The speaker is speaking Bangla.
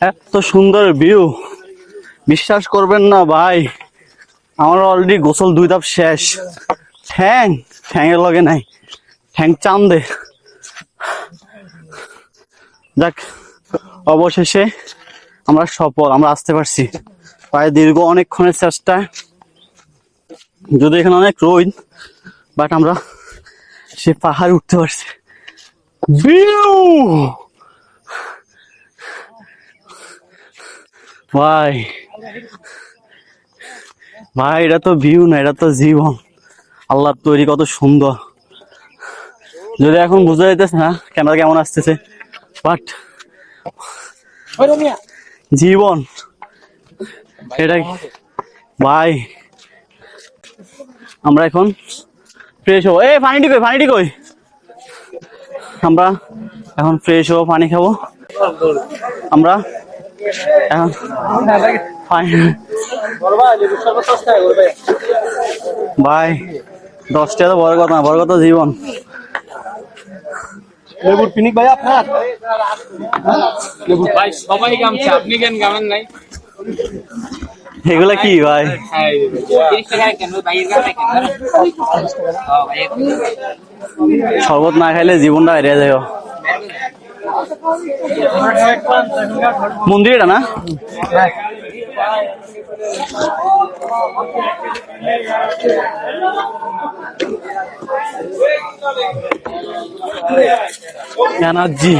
এত সুন্দর ভিউ বিশ্বাস করবেন না ভাই, আমার অলরেডি গোসল দুই ধাপ শেষ। ঠ্যাং ঠ্যাংয়ের লগে নাই। ঠ্যাং চান্দে। যাক, অবশেষে আমরা সফল, আমরা আসতে পারছি। প্রায় দীর্ঘ অনেকক্ষণের চেষ্টা। যদি এখানে অনেক রোদ বাট আমরা সে পাহাড় উঠতে পারছি। ভিউ ভাই। ভাই এটা তো ভিউ না, এটা তো জীবন। আল্লাহর তৈরি কত সুন্দর। যদি এখন বুঝা যাইতেছে না ক্যামেরা কেমন আসতেছে। বাট জীবন। এটা ভাই, আমরা এখন ফ্রেশ হব। এই, পানিটি কই পানিটি কই? আমরা এখন ফ্রেশ হব, পানি খাব। আমরা এখন ভাই দশ টাকা তো বড় কথা বড় কথা জীবন। লেবুর পিনিক ভাই আপনার? ভাই সবাই গামছে আপনি কেন গামেন নাই? এগুলা কি ভাই? তিরিশ টাকা কেন বাইরের গামে কেন হ্যাঁ ভাই শরবত না খাইলে জীবনটা হারিয়ে যায় মন্দির এটা না এনার্জি